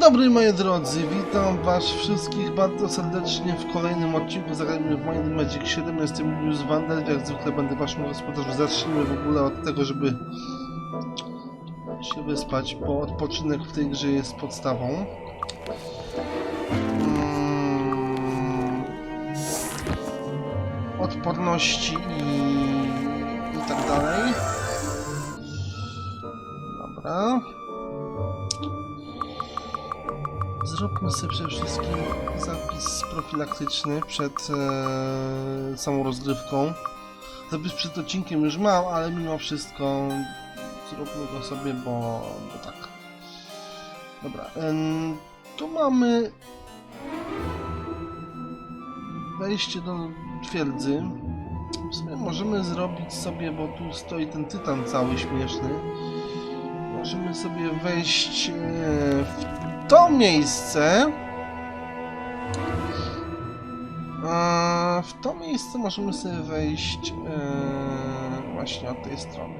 dobry moi drodzy, witam was wszystkich bardzo serdecznie w kolejnym odcinku Zagrajmy w Mind Magic 7. Jestem Julius Wander, jak zwykle będę waszym gospodarzem. Zacznijmy w ogóle od tego, żeby się wyspać, bo odpoczynek w tej grze jest podstawą. Mm, odporności i, i tak dalej. Dobra. Zróbmy sobie przede wszystkim zapis profilaktyczny przed e, samą rozgrywką. Zapis przed odcinkiem już mam, ale mimo wszystko zróbmy go sobie, bo, bo tak. Dobra, tu mamy wejście do twierdzy. W sumie możemy zrobić sobie, bo tu stoi ten tytan cały śmieszny. Możemy sobie wejść e, w to miejsce. A w to miejsce możemy sobie wejść e, właśnie od tej strony.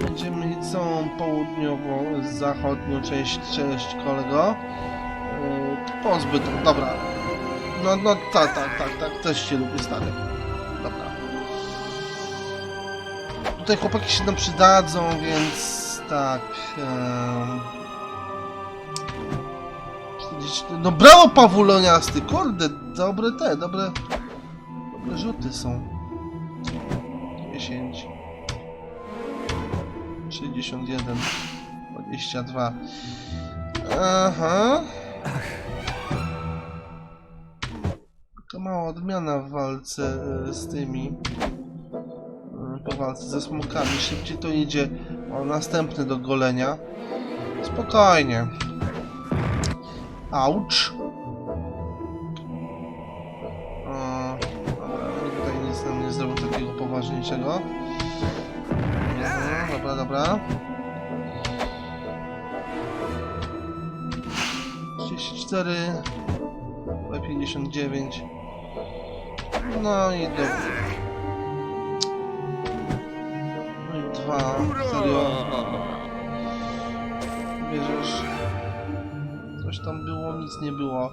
Będziemy mieli całą południową, zachodnią część, część kolego. E, pozbyt, dobra. No, no, tak, tak, tak, tak, też się lubi stary. Dobra. Tutaj chłopaki się nam przydadzą, więc tak. em, 44 No brawo Pawuloniasty, kurde, dobre te, dobre, dobre rzuty są. 10 61 22 Aha. To mała odmiana w walce e, z tymi e, po walce ze smokami. Szybciej to idzie o następny do golenia. Spokojnie. Aucz. O, dobra, tutaj nic nam nie zrobił takiego poważniejszego. Mhm, dobra, dobra. 34 59 No i dobra. No i dwa. Serio? Bierzesz. Tam było, nic nie było.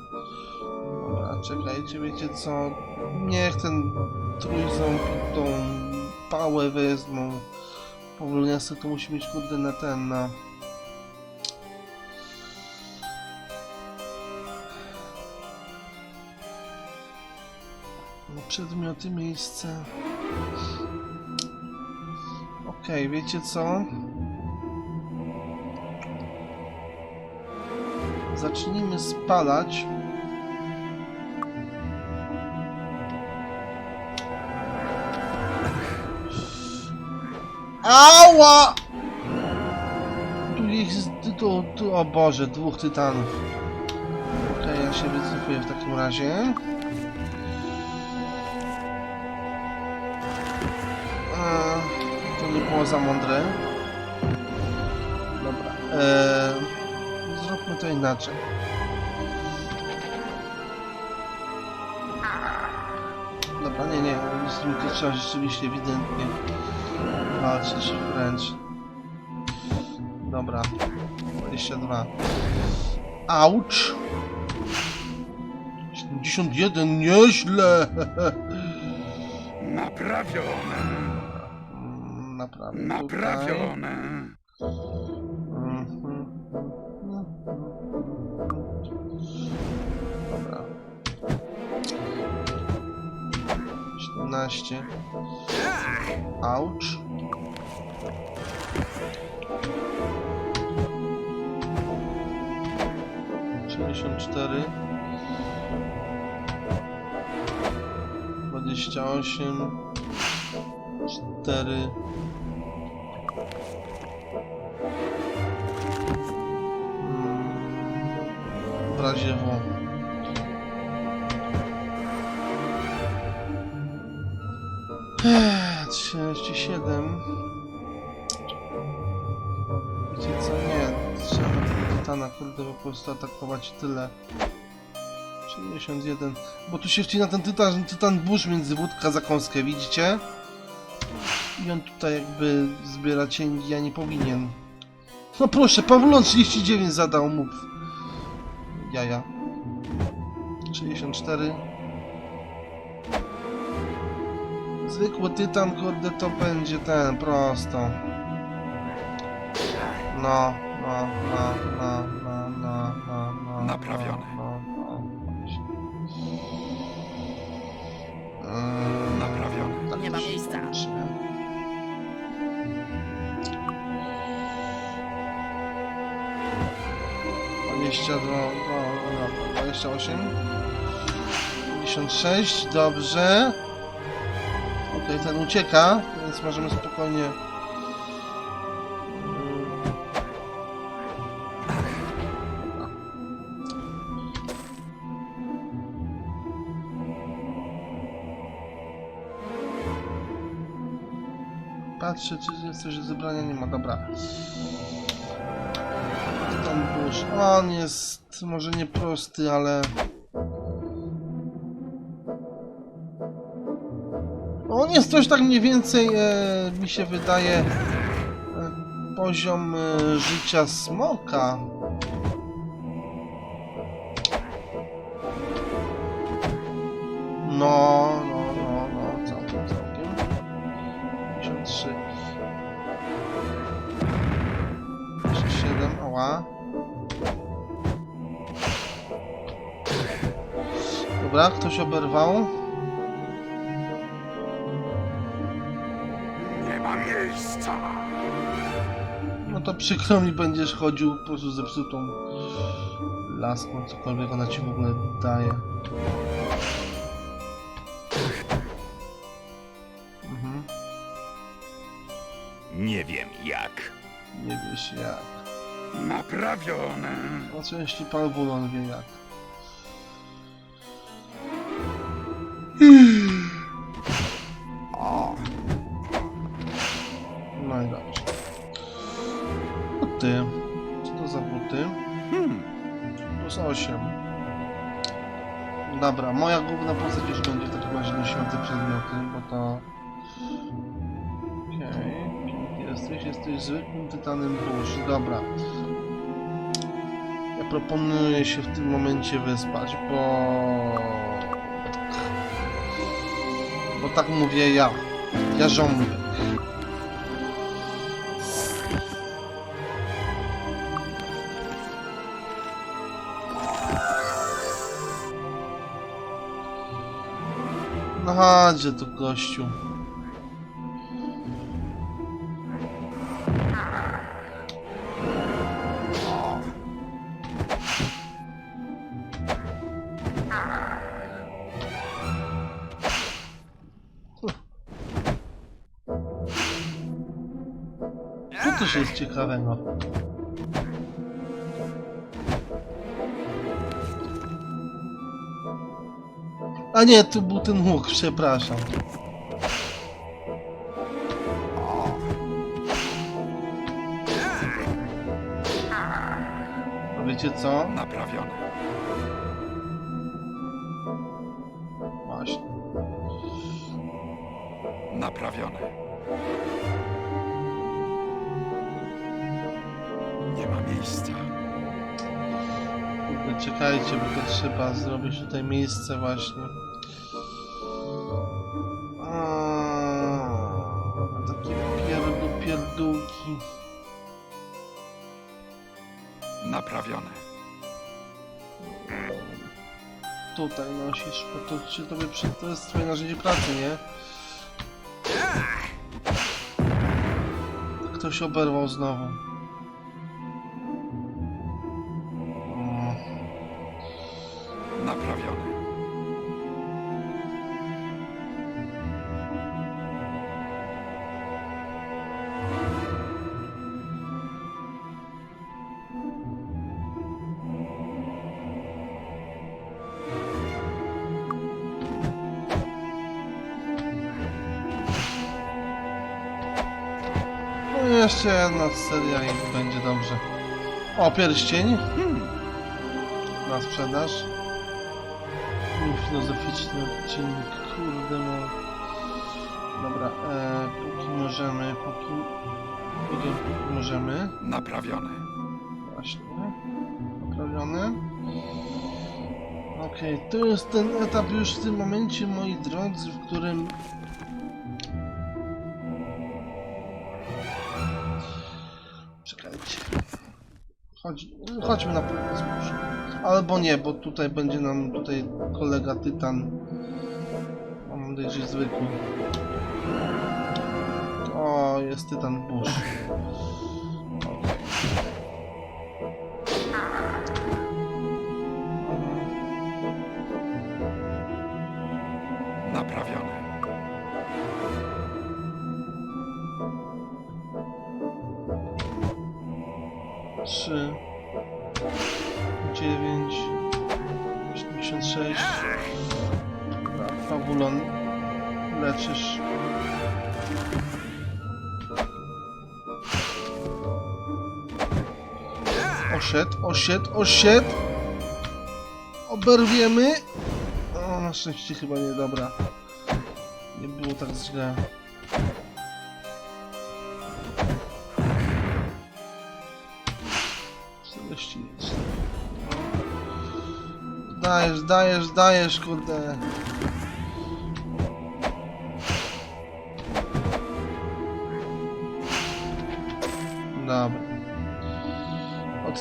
Dobra, czekajcie, wiecie co? Niech ten trójząb tą pałę wezmą. Powolniasty to musi mieć kurde na ten, na... Przedmioty, miejsce. Okej, wiecie co? Zacznijmy spalać. Ała! Tu jest, tu, tu, o Boże, dwóch tytanów. Okej, ja się wycofuję w takim razie. To nie było za mądre. Dobra. Eee, zróbmy to inaczej. Dobra, nie, nie, z tym to trzeba rzeczywiście ewidentnie walczyć wręcz. Dobra, 22. Aucz! 71, nieźle! Naprawione, Naprawdę. naprawione. 17. Aucz. Cztery. Dwadzieścia osiem. Cztery. Mm, W razie W. 37. Wiecie co? Nie, trzeba tytana kurde po prostu atakować tyle. 61. Bo tu się wcina ten tytan, tytan burz między wódka za kąskę, widzicie? I on tutaj jakby zbiera cięgi, a nie powinien. No proszę, Pawulon 39 zadał mu. Jaja. 64. Zwykły tytan, kurde, to będzie ten, prosto. No, no, no, no, no, no, no, no. Naprawione. No, no, no. Eee, Naprawione. tak Nie ma się miejsca. kończy. Dwadzieścia dwa, no, no, dwadzieścia osiem. Pięćdziesiąt sześć, dobrze. Okej, ten ucieka, więc możemy spokojnie... Patrzę, czy jest coś do zebrania, nie ma, dobra. Tam Bush. On jest może nie prosty, ale... coś tak mniej więcej, e, mi się wydaje, e, poziom e, życia smoka. No, no, no, no, całkiem, całkiem. 53. 7, ała. Dobra, ktoś oberwał. Miejsca. No to przykro mi będziesz chodził po prostu zepsutą laską, cokolwiek ona ci w ogóle daje. Mhm, Nie wiem jak. nie wiesz jak. Naprawione. No co jeśli Pan Wulon wie jak. Dobra, moja główna postać już będzie w takim razie nosiła te przedmioty, bo to... Okej, ty jesteś? Jesteś zwykłym tytanem burz. Dobra. Ja proponuję się w tym momencie wyspać, bo... Bo tak mówię ja. Ja żołnierz. No chodźże tu gościu. A nie, tu był ten łuk, przepraszam. A wiecie co? Naprawione. Właśnie. Naprawione. Nie ma miejsca. Czekajcie, bo to trzeba zrobić tutaj miejsce właśnie. Tutaj nosisz, bo to się tobie przy... to jest twoje narzędzie pracy, nie? Ktoś oberwał znowu. Jeszcze jedna seria i będzie dobrze. O, pierścień Hmm. na sprzedaż. Filozoficzny odcinek, kurde no. Dobra, e, póki możemy, póki Drugie możemy. Naprawione. Właśnie. Naprawione. Okej, to jest ten etap już w tym momencie, moi drodzy, w którym... Czekajcie. Chodź, chodźmy na pole zbóż. Albo nie, bo tutaj będzie nam tutaj kolega Tytan. Mam nadzieję, że zwykły. O, jest Tytan Bush. Oszedł, oszedł. Oberwiemy. O, na szczęście chyba nie, dobra. Nie było tak źle. Celestiniec. Dajesz, dajesz, dajesz, kurde.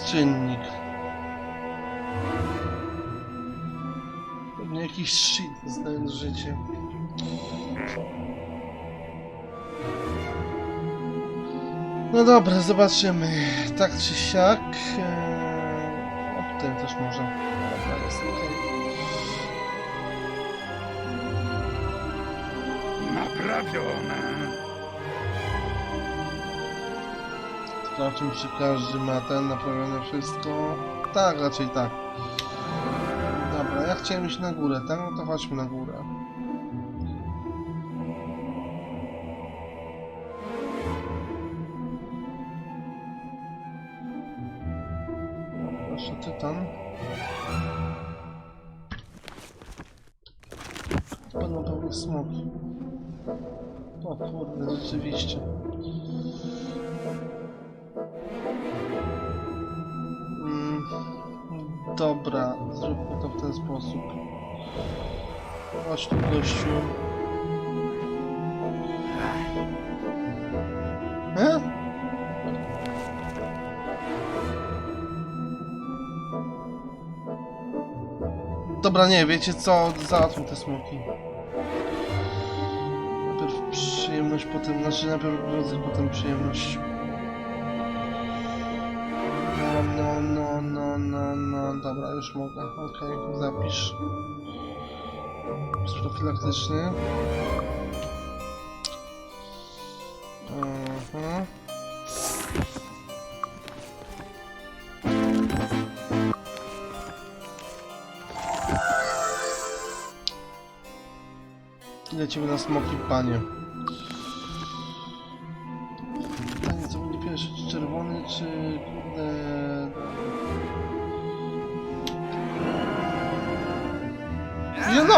Odczynnik. Pewnie jakiś shit, znając życie. No dobra, zobaczymy. Tak czy siak. Eee, o, tutaj też może. Dobra, jest. Naprawione. Sprawdźmy, czy każdy ma ten naprawione wszystko. Tak, raczej tak. Dobra, ja chciałem iść na górę, tak? No to chodźmy na górę. Proszę, tytan. Będą pewnie smoki. O kurde, rzeczywiście. Dobra, zróbmy to w ten sposób. Chodź tu gościu. E? Dobra, nie, wiecie co? Załatwmy te smoki. Najpierw przyjemność, potem, znaczy najpierw owoce, potem przyjemność. Dobra, już mogę. Okej, zapisz. Profilaktyczny. Mhm. Lecimy na smoki, panie.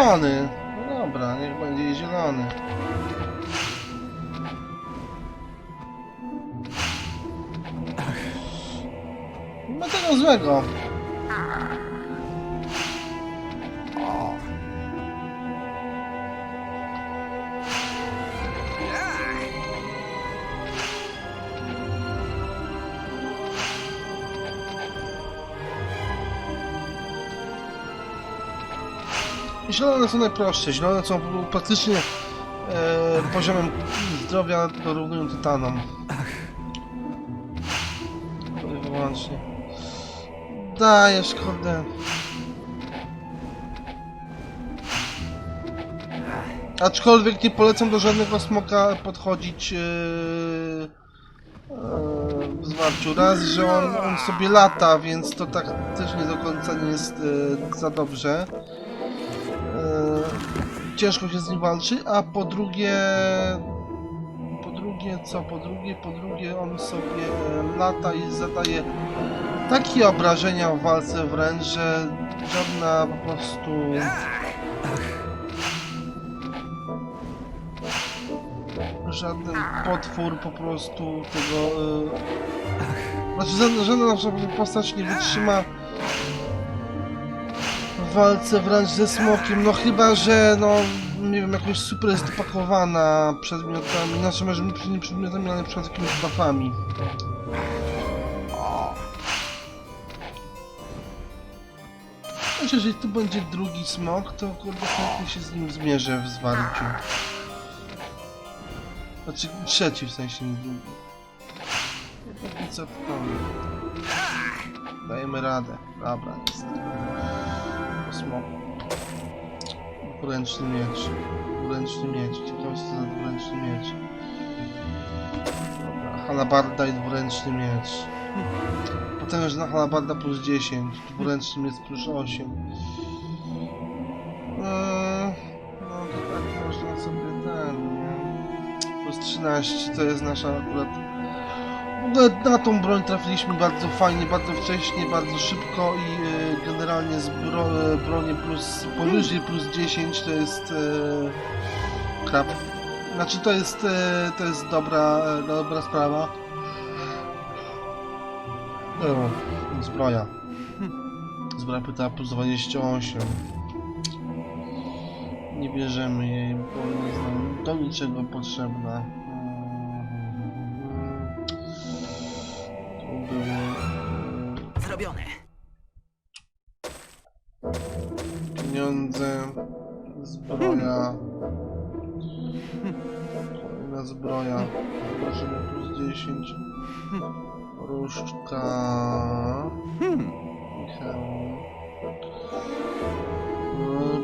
Zielony! No dobra, niech będzie zielony. Ma tego złego. Zielone są najprostsze. Zielone są praktycznie e, poziomem zdrowia dorównują tytanom. Wyłącznie. Dajesz, kurde. Aczkolwiek nie polecam do żadnego smoka podchodzić e, e, w zwarciu. Raz, że on, on sobie lata, więc to tak też nie do końca nie jest e, za dobrze. Ciężko się z nim walczy, a po drugie po drugie co, po drugie, po drugie on sobie e, lata i zadaje takie obrażenia w walce wręcz, że żadna po prostu żaden potwór po prostu tego... E... Znaczy żadna, żadna nasza postać nie wytrzyma walce wręcz ze smokiem, no chyba, że no nie wiem, jakoś super jest dopakowana przedmiotami, znaczy może nie przedmiotami, ale na przykład jakimiś buffami. Że jeżeli tu będzie drugi smok, to kurde chętnie się z nim zmierzę w zwarciu. Znaczy trzeci w sensie, nie drugi. Póki co to. Dajemy radę. Dobra, jest. Smok. Dwuręczny miecz. Dwuręczny miecz. Ciekawe co to za dwuręczny miecz. Halabarda i dwuręczny miecz. Potężna halabarda plus 10, dwuręczny jest plus 8. Eee, no to tak można sobie ten, nie? Plus 13 to jest nasza akurat... Na tą broń trafiliśmy bardzo fajnie, bardzo wcześnie, bardzo szybko i e, generalnie z bro, e, broni plus powyżej plus 10 to jest e, krab. Znaczy to jest, e, to jest dobra, e, dobra sprawa. O, zbroja. Zbroja pyta plus 28. Nie bierzemy jej, bo nie jest nam do niczego potrzebna. Różdżka. Hmm.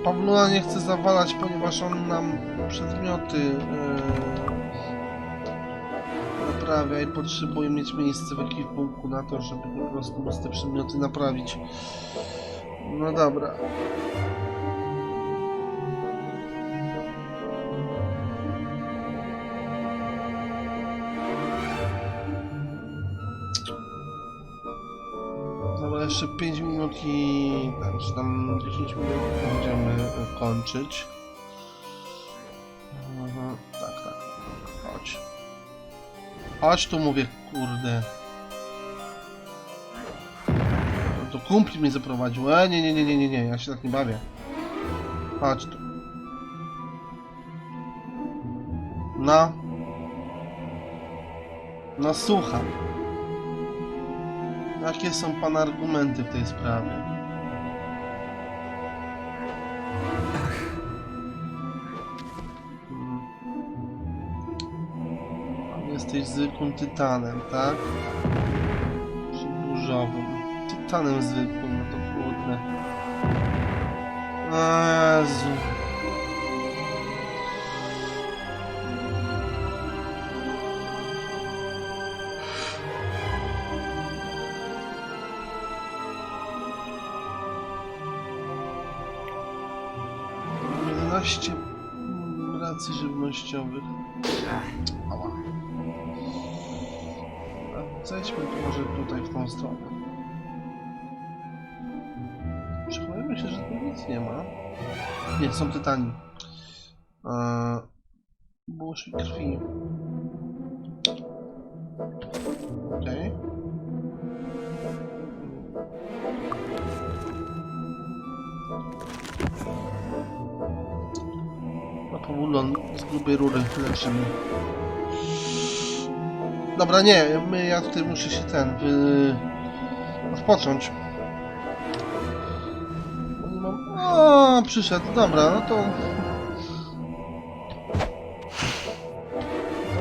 Pawluna nie chce zawalać, ponieważ on nam przedmioty yy, naprawia i potrzebuje mieć miejsce w ekwipunku na to, żeby po prostu móc te przedmioty naprawić. No dobra. Jeszcze 5 minut i... tam, czy tam 10 minut będziemy kończyć. Mhm, tak, tak, tak, chodź. Chodź tu mówię, kurde. No to kumpli mnie zaprowadził. E, nie, nie, nie, nie, nie, nie, ja się tak nie bawię. Chodź tu. No. No słucham. Jakie są pana argumenty w tej sprawie? Hmm. Jesteś zwykłym tytanem, tak? Czy burzowym? Tytanem zwykłym, no to kurde. Jezu. Racji żywnościowych. Ała. Dobra, Zejdźmy tu może tutaj w tą stronę. Przekonujemy się, że tu nic nie ma. Nie, są tytani. Eee, Burz krwi. Okej. A powulon z grubej rury leczymy. Dobra, nie, my, ja tutaj muszę się ten, wy... odpocząć. O, przyszedł, dobra, no to...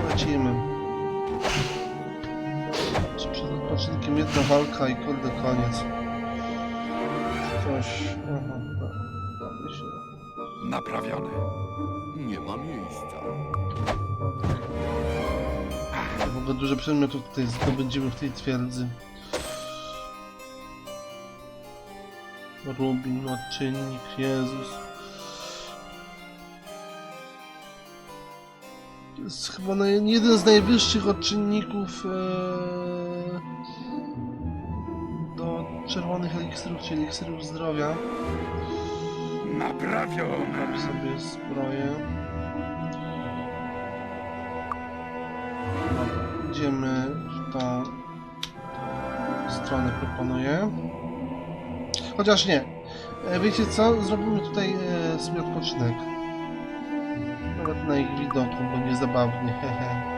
Lecimy. Przed odpoczynkiem jedna walka i kurde koniec. Coś... Aha, tak, się... Naprawione. Nie ma miejsca. W ogóle dużo przedmiotów tutaj zdobędziemy w tej twierdzy. Rubin, odczynnik, Jezus. To jest chyba jeden z najwyższych odczynników e, do czerwonych eliksirów, czyli eliksirów zdrowia. Mam Naprawione. sobie zbroję. idziemy w tą stronę, proponuję. Chociaż nie. E, Wiecie co? Zrobimy tutaj e, sobie odpoczynek. Nawet na ich widoku, bo niezabawnie. hehe.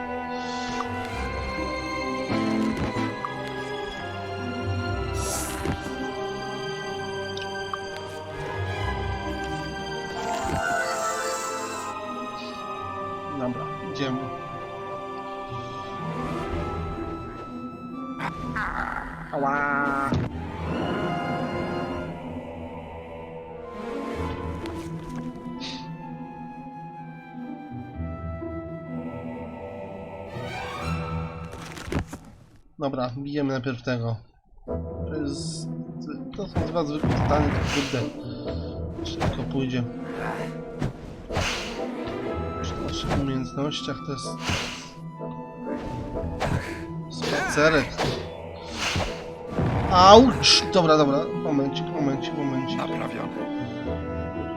Dobra, bijemy najpierw tego. To jest... To są dwa zwykłe pytania, to kurde. Szybko pójdzie. Przy naszych umiejętnościach to jest... Spacerek. Auć! Dobra, dobra, momencik, momencik, momencik. Naprawione.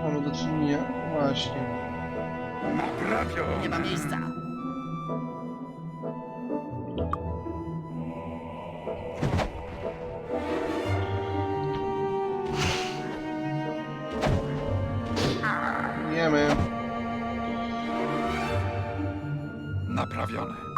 Mamy do czynienia właśnie. Naprawione. Nie ma miejsca. Jemy. Naprawione.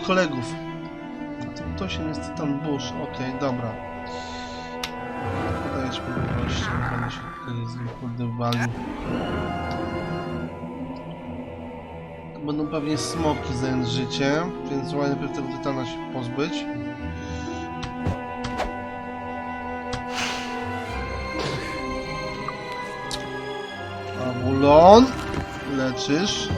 Kolegów. A to, się jest Titan Bush. Okej, dobra. Podaję ci możliwości, będę się tutaj z nim kurde będą pewnie smoki zająć życie, więc najpierw tego tytana się pozbyć. Abulon, leczysz.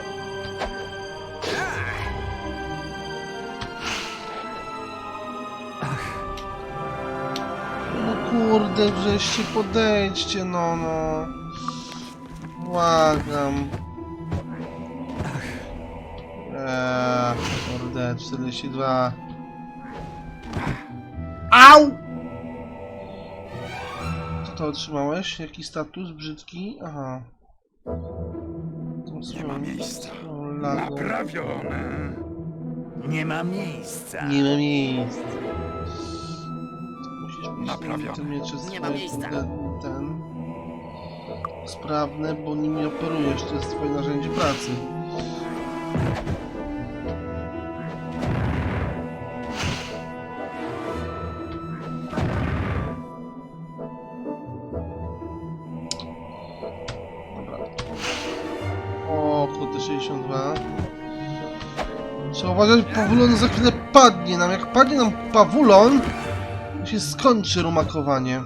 Kurde, wreszcie podejdźcie, no no. Błagam. Eee, kurde, 42. Au! Co to otrzymałeś? Jaki status? Brzydki? Aha. Nie ma miejsca. Naprawione. Nie ma miejsca. Nie ma miejsc. Miecze Nie ma miejsca. ten sprawne, bo nimi operujesz, to jest twoje narzędzie pracy. Dobra. O, kurde, 62. Trzeba uważać, pawulon za chwilę padnie nam. Jak padnie nam pawulon, się skończy rumakowanie.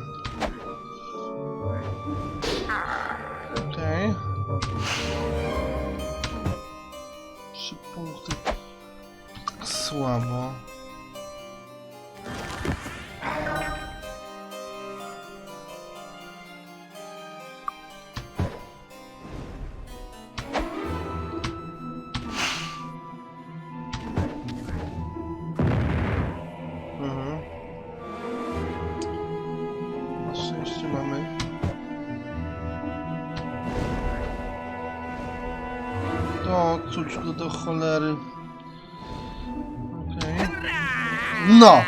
Cholery. Okej. No!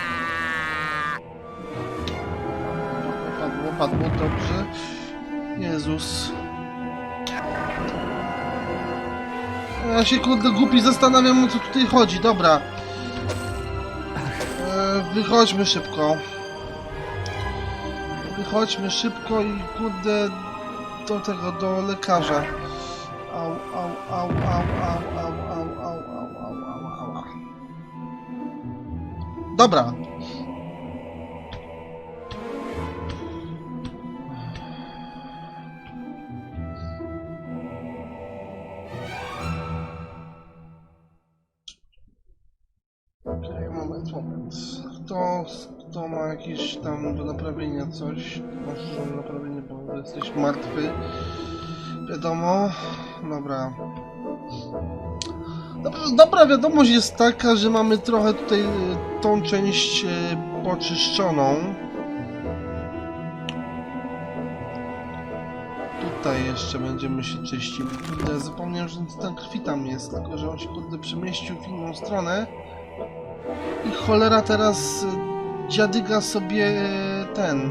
Padło, padło, dobrze. Jezus. Ja się kurde głupi zastanawiam o co tutaj chodzi, dobra. E, wychodźmy szybko. Wychodźmy szybko i kurde do tego, do lekarza. Au, au, au, au, au, Dobra. Kto, kto ma jakieś tam do naprawienia coś? Masz do naprawienia, bo jesteś martwy. Wiadomo. Dobra. Dobra, wiadomość jest taka, że mamy trochę tutaj e, tą część e, poczyszczoną. Tutaj jeszcze będziemy się czyścić. Kurde, zapomniałem, że ten krwi tam jest, tylko że on się kurde przemieścił w inną stronę. I cholera teraz e, dziadyga sobie ten.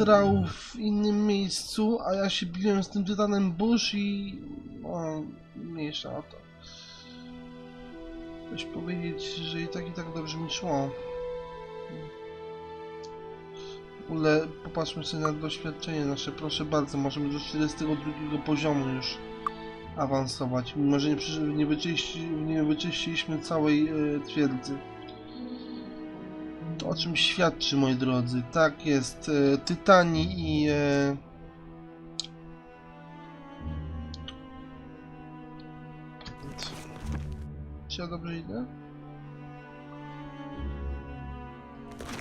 Skitrał w innym miejscu, a ja się biłem z tym tytanem Bush i... O, mniejsza o to. Coś powiedzieć, że i tak i tak dobrze mi szło. W ogóle popatrzmy sobie na doświadczenie nasze, proszę bardzo, możemy do 42 poziomu już awansować, mimo że nie, nie, wyczyści, nie wyczyściliśmy całej e, twierdzy. O czym świadczy, moi drodzy. Tak jest. E, Tytani i... E... Czy ja dobrze idę?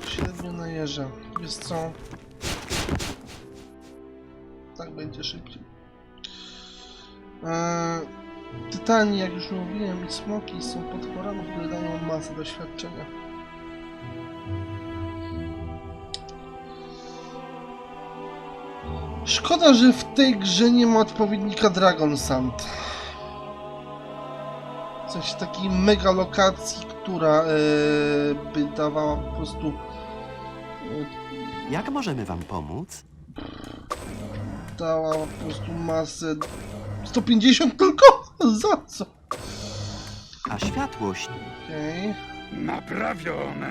Średnio na jeża. Wiesz co? Tak będzie szybciej. E... Tytani, jak już mówiłem, i smoki są potworami, które dają masę doświadczenia. Szkoda, że w tej grze nie ma odpowiednika Dragon Sand. Coś takiej mega lokacji, która e, by dawała po prostu Jak możemy wam pomóc? dała po prostu masę 150 tylko? Za co? A światłość? Okej, Naprawione.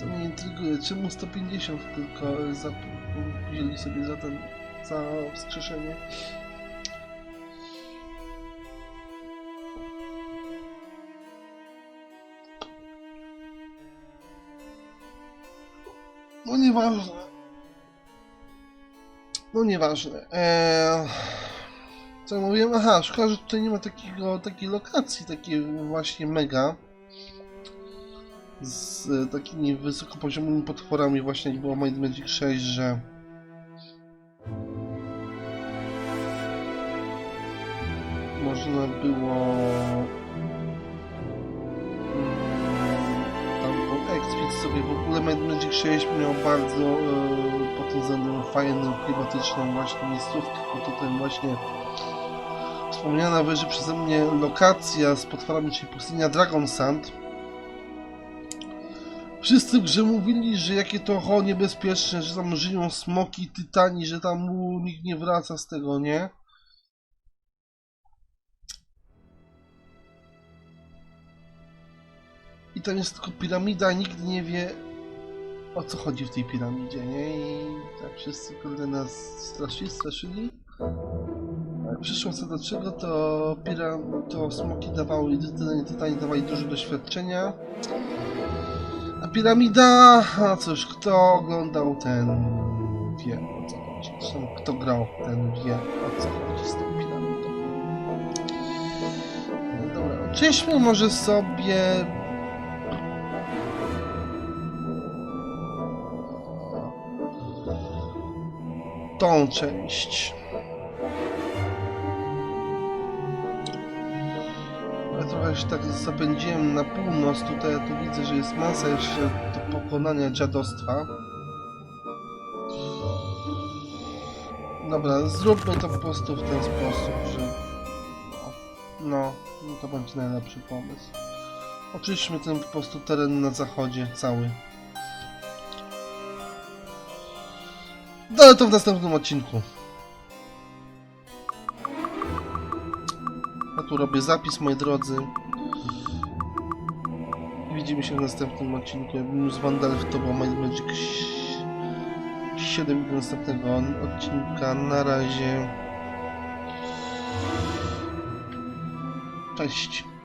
to mnie intryguje. Czemu 150 tylko za, wzięli sobie za ten, za wskrzeszenie? No nieważne. No nieważne. Eee, co mówiłem? Aha, szkoda, że tutaj nie ma takiego, takiej lokacji, takiej właśnie mega. Z e, takimi wysokopoziomowymi potworami właśnie jak było Might Magic 6, że... Można było... mm, Tam poekspić sobie w ogóle Might Magic 6 miał bardzo e, pod tym względem fajną, klimatyczną właśnie miejscówkę, bo tutaj właśnie wspomniana wyżej przeze mnie lokacja z potworami, czyli pustynia Dragon Sand. Wszyscy grze mówili, że jakie to ho niebezpieczne, że tam żyją smoki, tytani, że tam u, nikt nie wraca z tego, nie? I tam jest tylko piramida, nikt nie wie o co chodzi w tej piramidzie, nie? I tak wszyscy kurde nas straszyli, straszyli. Przyszło co do czego, to, pira, to smoki dawały, tytani, tytani dawali dużo doświadczenia. A piramida, a cóż, kto oglądał ten wie o co chodzi. Zresztą kto grał, ten wie o co chodzi z tą piramidą. No dobra, oczyśmy może sobie tą część. Się tak zapędziłem na północ, tutaj ja tu widzę, że jest masa jeszcze do pokonania dziadostwa. Dobra, zróbmy to po prostu w ten sposób, że... No, no to będzie najlepszy pomysł. Oczyśćmy ten po prostu teren na zachodzie, cały. No ale to w następnym odcinku. Ja tu robię zapis, moi drodzy. Widzimy się w następnym odcinku. Ja bym z Vandalf to było Might Magic 7 do następnego odcinka. Na razie. Cześć.